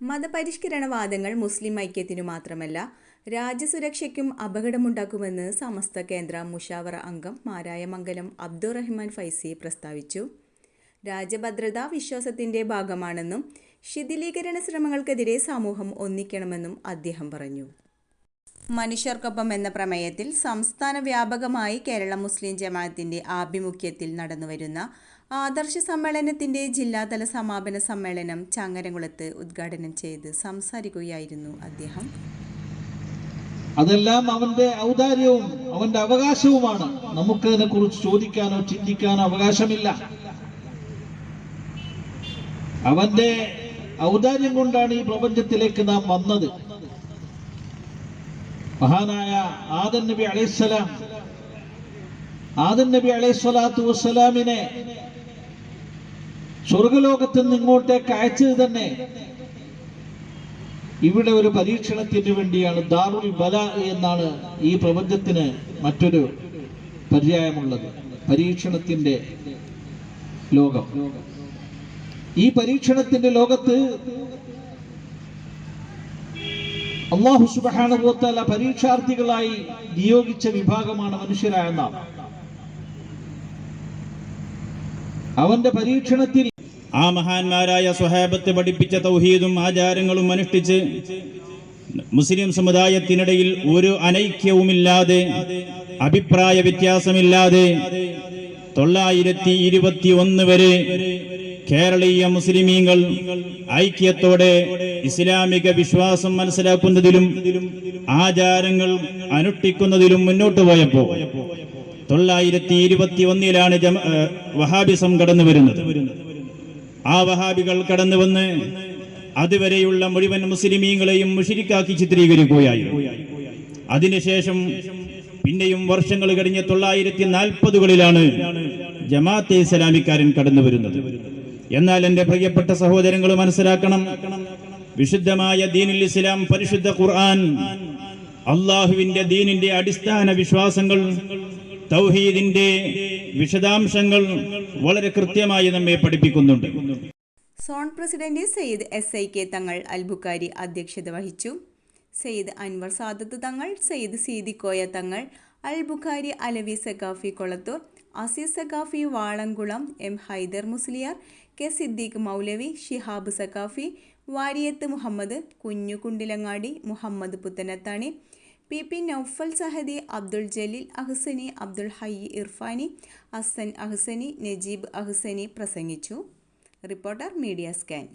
മതപരിഷ്കരണവാദങ്ങൾ മുസ്ലിം ഐക്യത്തിനു മാത്രമല്ല രാജ്യസുരക്ഷയ്ക്കും അപകടമുണ്ടാക്കുമെന്ന് സമസ്ത കേന്ദ്ര മുഷാവറ അംഗം മാരായ മംഗലം അബ്ദുറഹ്മാൻ ഫൈസി പ്രസ്താവിച്ചു. രാജ്യഭദ്രതാ വിശ്വാസത്തിന്റെ ഭാഗമാണെന്നും ശിഥിലീകരണ ശ്രമങ്ങൾക്കെതിരെ സമൂഹം ഒന്നിക്കണമെന്നും അദ്ദേഹം പറഞ്ഞു. മനുഷ്യർക്കൊപ്പം എന്ന പ്രമേയത്തിൽ സംസ്ഥാന വ്യാപകമായി കേരള മുസ്ലിം ജമാഅത്തിന്റെ ആഭിമുഖ്യത്തിൽ നടന്നുവരുന്ന ആദർശ സമ്മേളനത്തിന്റെ ജില്ലാതല സമാപന സമ്മേളനം ചങ്ങരംകുളത്ത് ഉദ്ഘാടനം ചെയ്ത് സംസാരിക്കുകയായിരുന്നു അദ്ദേഹം. അതെല്ലാം അവന്റെ ഔദാര്യവും അവന്റെ അവകാശവുമാണ്. നമുക്ക് അതിനെ കുറിച്ച് ചോദിക്കാനോ ചിന്തിക്കാനോ അവകാശമില്ല. അവന്റെ ഔദാര്യം കൊണ്ടാണ് ഈ പ്രപഞ്ചത്തിലേക്ക് നാം വന്നത്. മഹാനായ ആദൻ നബി അലൈഹിസ്സലാം ആദൻ നബി അലൈഹിസ്വലാത്തു വസ്സലാമിനെ സ്വർഗലോകത്ത് നിന്ന് ഇങ്ങോട്ടേക്ക് അയച്ചത് തന്നെ ഇവിടെ ഒരു പരീക്ഷണത്തിന് വേണ്ടിയാണ്. ദാറുൽ ബല എന്നാണ് ഈ പ്രപഞ്ചത്തിന് മറ്റൊരു പര്യായമുള്ളത്. പരീക്ഷണത്തിന്റെ ലോകം. ഈ പരീക്ഷണത്തിന്റെ ലോകത്ത് അള്ളാഹു സുബാനുഭവത്തല പരീക്ഷാർത്ഥികളായി നിയോഗിച്ച വിഭാഗമാണ് മനുഷ്യരായ നാം. അവന്റെ പരീക്ഷണത്തിൽ ആ മഹാന്മാരായ സ്വഹാബത്ത് പഠിപ്പിച്ച തൗഹീദും ആചാരങ്ങളും അനുഷ്ഠിച്ച് മുസ്ലിം സമുദായത്തിനിടയിൽ ഒരു അനൈക്യവുമില്ലാതെ അഭിപ്രായ വ്യത്യാസമില്ലാതെ തൊള്ളായിരത്തി ഇരുപത്തി ഒന്ന് വരെ കേരളീയ മുസ്ലിമീങ്ങൾ ഐക്യത്തോടെ ഇസ്ലാമിക വിശ്വാസം മനസ്സിലാക്കുന്നതിലും ആചാരങ്ങൾ അനുഷ്ഠിക്കുന്നതിലും മുന്നോട്ട് പോയപ്പോ തൊള്ളായിരത്തി ഇരുപത്തി ഒന്നിലാണ് വഹാബിസം കടന്നു വരുന്നത്. ആ വഹാബികൾ കടന്നു വന്ന് അതുവരെയുള്ള മുഴുവൻ മുസ്ലിമീങ്ങളെയും മുഷിരിക്കാക്കി ചിത്രീകരിക്കുകയായി. അതിനുശേഷം പിന്നെയും വർഷങ്ങൾ കഴിഞ്ഞ തൊള്ളായിരത്തി നാൽപ്പതുകളിലാണ് ജമാഅത്തെ ഇസ്ലാമിക്കാരൻ കടന്നു വരുന്നത്. എന്നാൽ എന്റെ പ്രിയപ്പെട്ട സഹോദരങ്ങൾ മനസ്സിലാക്കണം. വിശുദ്ധമായ ദീനുൽ ഇസ്ലാം പരിശുദ്ധ ഖുർആൻ അള്ളാഹുവിന്റെ ദീനിന്റെ അടിസ്ഥാന വിശ്വാസങ്ങൾ തൗഹീദിന്റെ വിശദാംശങ്ങൾ വളരെ കൃത്യമായി നമ്മെ പഠിപ്പിക്കുന്നുണ്ട്. Zone president Sayyid S I K Thangal Albukhari അധ്യക്ഷത വഹിച്ചു. Sayyid Anwar Sadath Thangal Sayyid Seethikoya Thangal Albukhari Alavi Saqafi Kolathur Azeez Saqafi Valamkulam M Haidar Musliyar K Siddique Moulavi Shihab Saqafi Variyath Muhammad Kunhu Kundilangadi Muhammad Puthanathani P P Noufal Sahadi Abdul Jaleel Ahsani Abdul Hayyi Irfani Asan Ahsani Najeeb Ahsani പ്രസംഗിച്ചു. Reporter media scan.